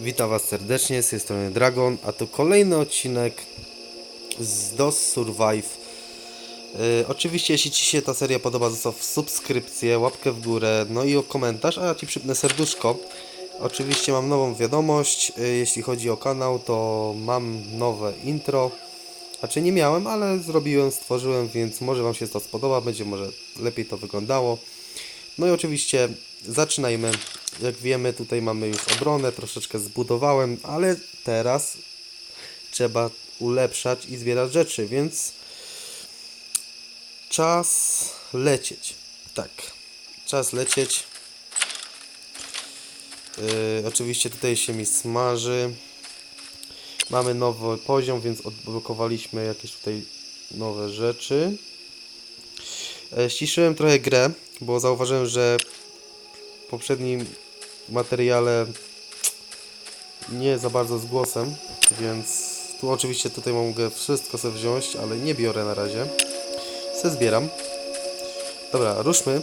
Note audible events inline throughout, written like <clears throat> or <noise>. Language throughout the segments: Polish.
Witam Was serdecznie, z tej strony Dragon, a to kolejny odcinek z DOS Survive. Yy, oczywiście, jeśli Ci się ta seria podoba, zostaw subskrypcję, łapkę w górę, no i o komentarz, a ja Ci przypnę serduszko. Oczywiście mam nową wiadomość, yy, jeśli chodzi o kanał, to mam nowe intro. Znaczy nie miałem, ale zrobiłem, stworzyłem, więc może Wam się to spodoba, będzie może lepiej to wyglądało. No i oczywiście zaczynajmy. Jak wiemy, tutaj mamy już obronę, troszeczkę zbudowałem, ale teraz trzeba ulepszać i zbierać rzeczy, więc czas lecieć. Tak, czas lecieć. Yy, oczywiście tutaj się mi smaży. Mamy nowy poziom, więc odblokowaliśmy jakieś tutaj nowe rzeczy. E, Ściszyłem trochę grę, bo zauważyłem, że poprzednim materiale nie za bardzo z głosem, więc tu oczywiście tutaj mogę wszystko sobie wziąć, ale nie biorę na razie. Se zbieram. Dobra, ruszmy.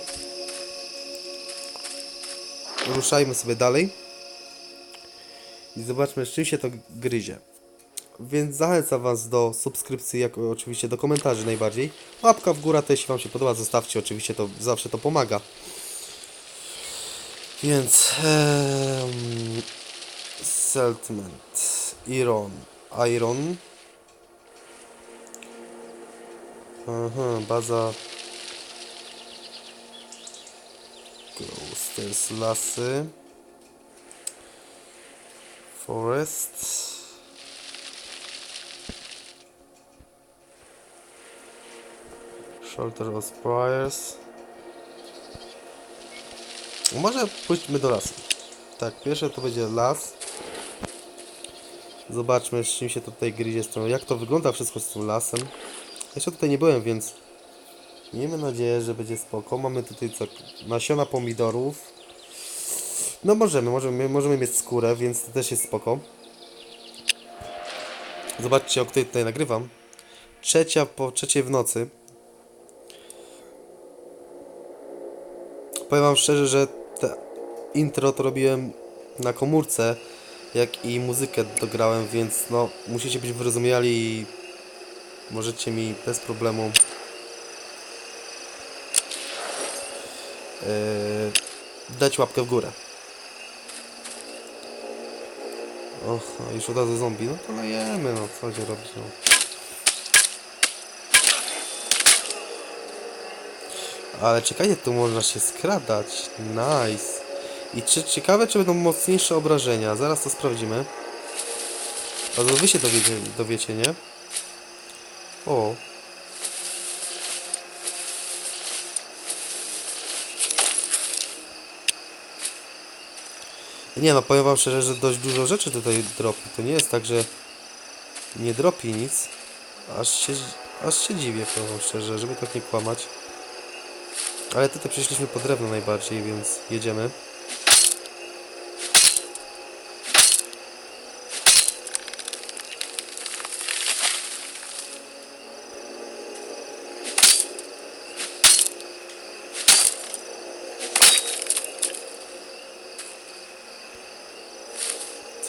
Ruszajmy sobie dalej. I zobaczmy, z czym się to gryzie. Więc zachęcam Was do subskrypcji, jak oczywiście do komentarzy najbardziej. Łapka w górę, to jeśli Wam się podoba, zostawcie, oczywiście to zawsze to pomaga. Więc Settlement Iron Iron. Aha, baza. Ghost, lasy. Forest. Shelter of Spires może pójdźmy do lasu. Tak, pierwsze to będzie las. Zobaczmy, z czym się tutaj gryzie z jak to wygląda wszystko z tym lasem. Jeszcze tutaj nie byłem, więc miejmy nadzieję, że będzie spoko. Mamy tutaj co, nasiona pomidorów. No możemy, możemy, możemy mieć skórę, więc to też jest spoko. Zobaczcie, o której tutaj nagrywam. Trzecia po trzeciej w nocy. Powiem wam szczerze, że te intro to robiłem na komórce, jak i muzykę dograłem, więc no musicie być wyrozumiali i możecie mi bez problemu yy, dać łapkę w górę. Och, a już od razu zombie, no to lejemy, no co będzie robić, no. Ale czekajcie, tu można się skradać. Nice. I czy, ciekawe, czy będą mocniejsze obrażenia. Zaraz to sprawdzimy. A wy się dowiecie, dowiecie, nie? O. Nie no, powiem wam szczerze, że dość dużo rzeczy tutaj dropi. To nie jest tak, że nie dropi nic. Aż się, aż się dziwię, powiem wam szczerze, żeby tak nie kłamać. Ale tutaj przyszliśmy po drewno najbardziej, więc jedziemy.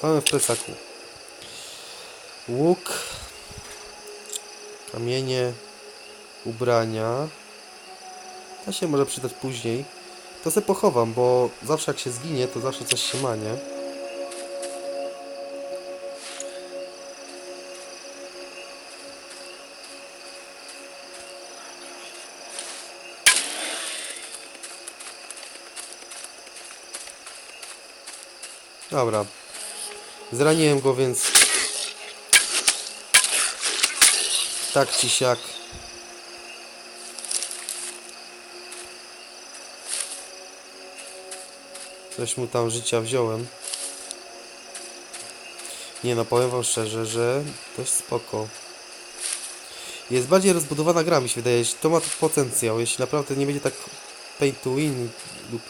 Co mamy w plecaku? Łuk, kamienie, ubrania. To się może przydać później. To sobie pochowam, bo zawsze jak się zginie, to zawsze coś się ma, nie? Dobra. Zraniłem go, więc... Tak ci siak. Coś mu tam życia wziąłem. Nie no, powiem wam szczerze, że dość spoko. Jest bardziej rozbudowana gra, mi się wydaje. To ma potencjał. Jeśli naprawdę nie będzie tak pay to win lub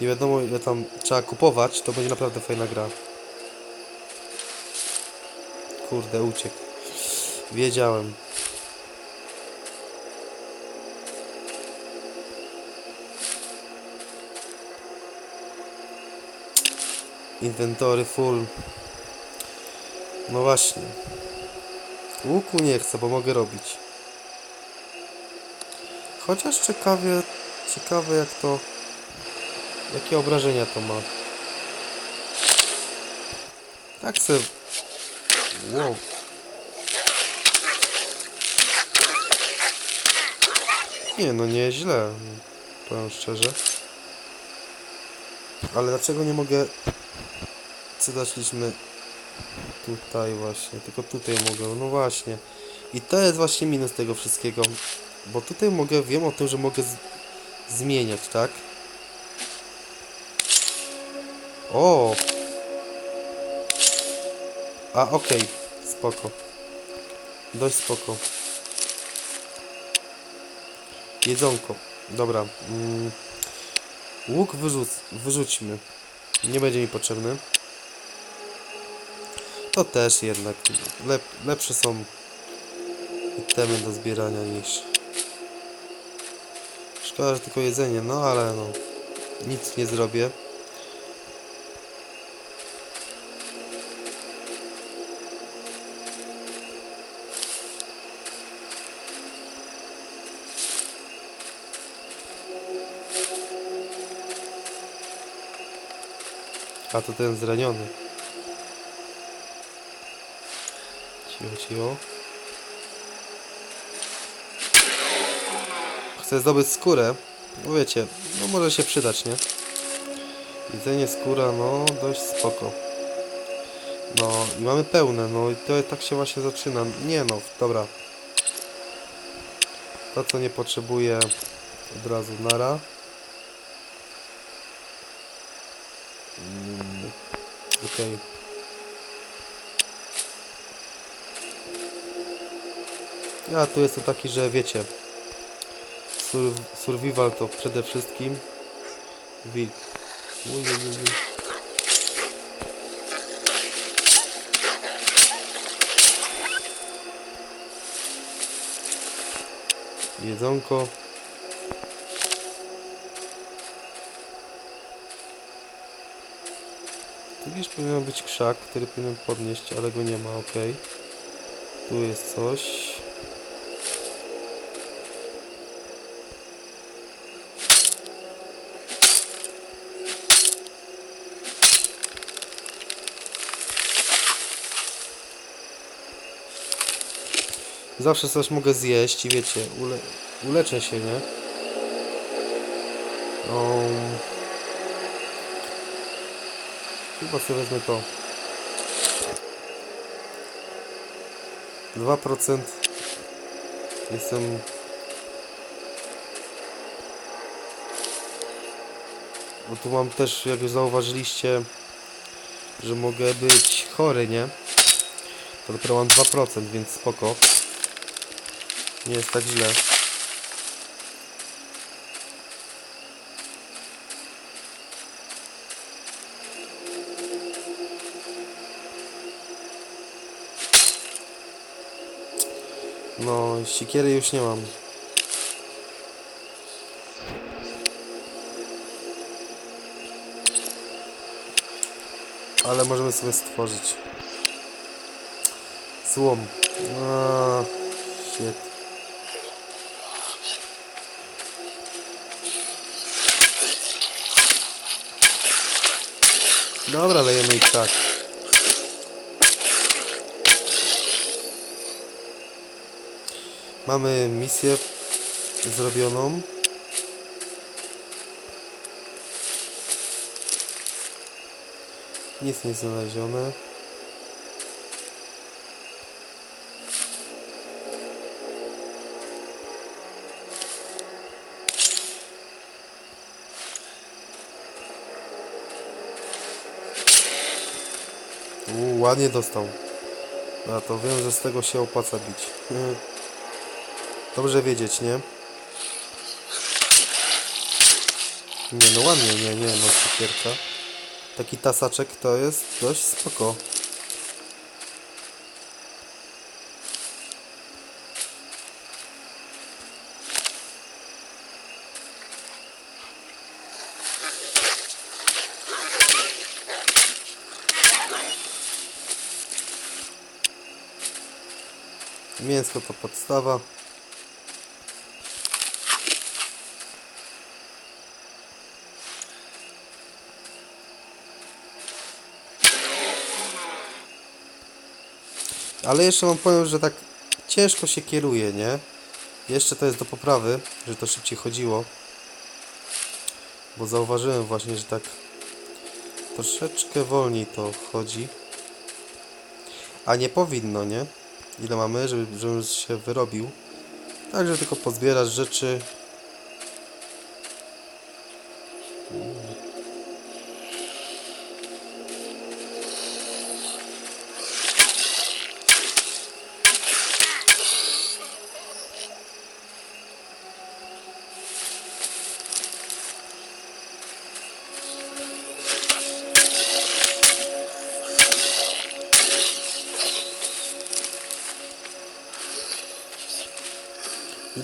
nie wiadomo ile tam trzeba kupować, to będzie naprawdę fajna gra. Kurde, uciekł. Wiedziałem. Inwentory full. No właśnie. Łuku nie chcę, bo mogę robić. Chociaż ciekawie, ciekawe jak to, jakie obrażenia to ma. Tak se... Wow. Nie, no nieźle, powiem szczerze. Ale dlaczego nie mogę... Co zaszliśmy tutaj właśnie, tylko tutaj mogę, no właśnie. I to jest właśnie minus tego wszystkiego, bo tutaj mogę, wiem o tym, że mogę zmieniać, tak? O! A, okej, spoko. Dość spoko. Jedzonko. Dobra. Mm. Łuk wyrzuc wyrzućmy. Nie będzie mi potrzebny. To też jednak lep lepsze są itemy do zbierania niż... Szkoda, że tylko jedzenie, no ale no... Nic nie zrobię. A to ten zraniony. Cicho. Chcę zdobyć skórę. No wiecie, no może się przydać, nie? Jedzenie skóra, no dość spoko. No i mamy pełne, no i to tak się właśnie zaczyna. Nie no, dobra. To co nie potrzebuję od razu nara. Mm, Okej. A tu jest to taki, że wiecie, sur survival to przede wszystkim wilk. Uj, uj, uj. Jedzonko. Tu gdzieś powinien być krzak, który powinien podnieść, ale go nie ma, ok. Tu jest coś. Zawsze coś mogę zjeść i wiecie, ule uleczę się, nie? Um, chyba sobie wezmę to. 2% jestem bo tu mam też, jak już zauważyliście, że mogę być chory, nie? To dopiero mam 2%, więc spoko. Nie jest tak źle. No, sikiery już nie mam. Ale możemy sobie stworzyć. Złom. A, shit. Dobra, lejemy ich tak. Mamy misję zrobioną. Nic nie znalezione. Uuu, ładnie dostał. A to wiem, że z tego się opłaca bić. Dobrze wiedzieć, nie? Nie, no ładnie, nie, nie, no cukierka. Taki tasaczek to jest dość spoko. Mięsko to podstawa. Ale jeszcze wam powiem, że tak ciężko się kieruje, nie? Jeszcze to jest do poprawy, że to szybciej chodziło. Bo zauważyłem właśnie, że tak troszeczkę wolniej to chodzi. A nie powinno, nie? Ile mamy, żeby, żebym się wyrobił. Także tylko pozbierasz rzeczy.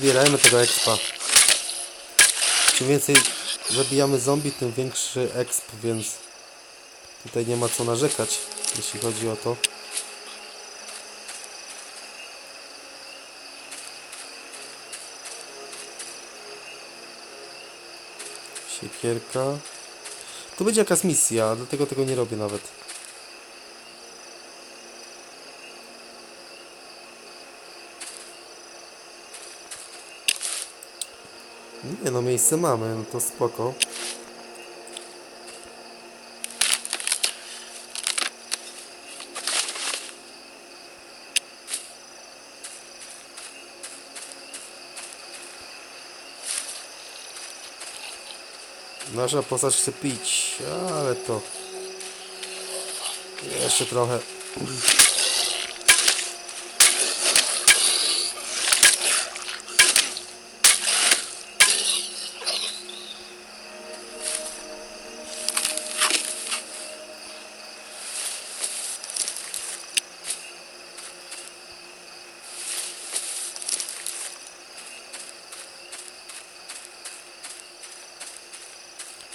Zbierajmy tego expa. Czym więcej zabijamy zombie, tym większy exp, więc tutaj nie ma co narzekać, jeśli chodzi o to. Siekierka. To będzie jakaś misja, dlatego tego nie robię nawet. Nie no, miejsce mamy, no to spoko. Nasza postać chce pić, ale to... Jeszcze trochę.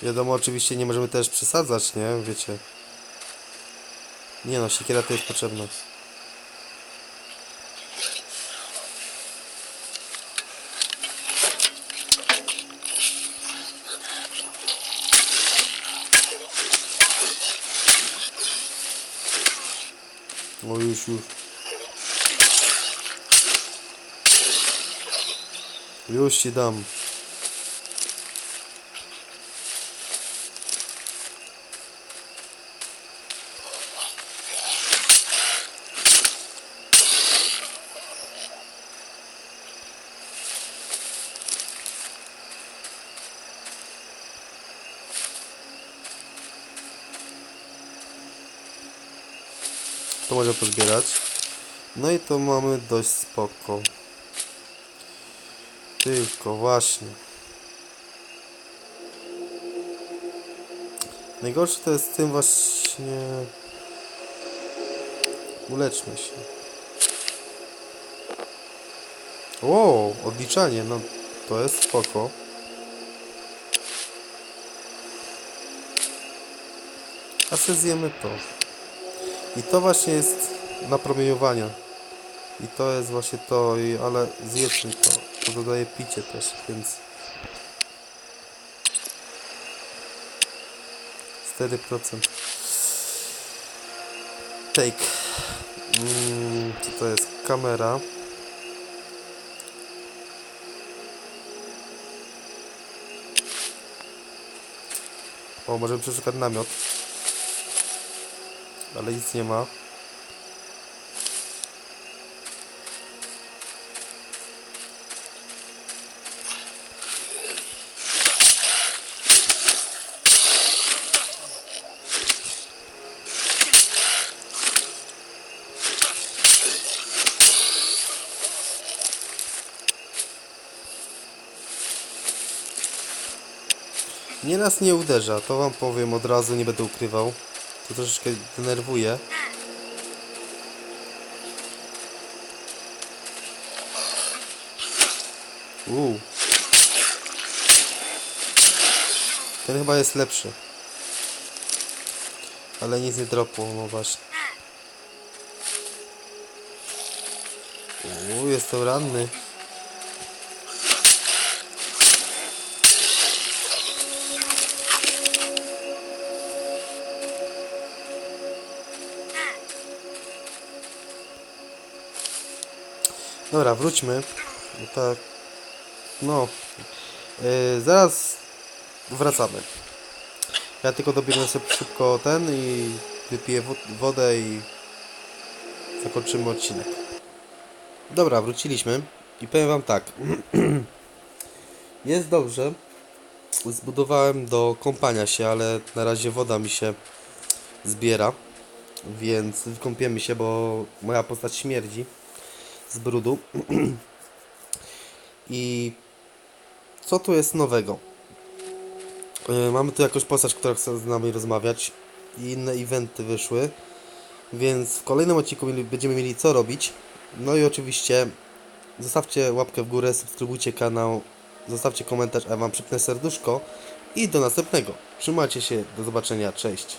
Wiadomo, oczywiście nie możemy też przesadzać, nie? Wiecie. Nie no, siekiera to jest potrzebna. O już, już. Już ci dam. To może pozbierać. No i to mamy dość spoko. Tylko właśnie. Najgorsze to jest tym właśnie... Uleczmy się. O, odliczanie, no to jest spoko. A sobie zjemy to. I to właśnie jest napromieniowania. I to jest właśnie to, ale zjedzmy to. To dodaje picie też, więc... 4%. Take. Mm, co to jest? Kamera. O, możemy przeszukać namiot. Ale nic nie ma. Nieraz nie uderza, to wam powiem od razu, nie będę ukrywał. To troszeczkę denerwuje. Uuu. Ten chyba jest lepszy. Ale nic nie dropło, no właśnie. U, jestem ranny. Dobra, wróćmy. No Tak. No. Yy, zaraz wracamy. Ja tylko dobiegnę sobie szybko ten i wypiję wodę i zakończymy odcinek. Dobra, wróciliśmy i powiem wam tak. <clears throat> Jest dobrze. Zbudowałem do kąpania się, ale na razie woda mi się zbiera. Więc wykąpiemy się, bo moja postać śmierdzi z brudu. I co tu jest nowego? Yy, mamy tu jakąś postać, która chce z nami rozmawiać i inne eventy wyszły, więc w kolejnym odcinku będziemy mieli co robić. No i oczywiście zostawcie łapkę w górę, subskrybujcie kanał, zostawcie komentarz, a ja Wam przypnę serduszko i do następnego. Trzymajcie się, do zobaczenia, cześć.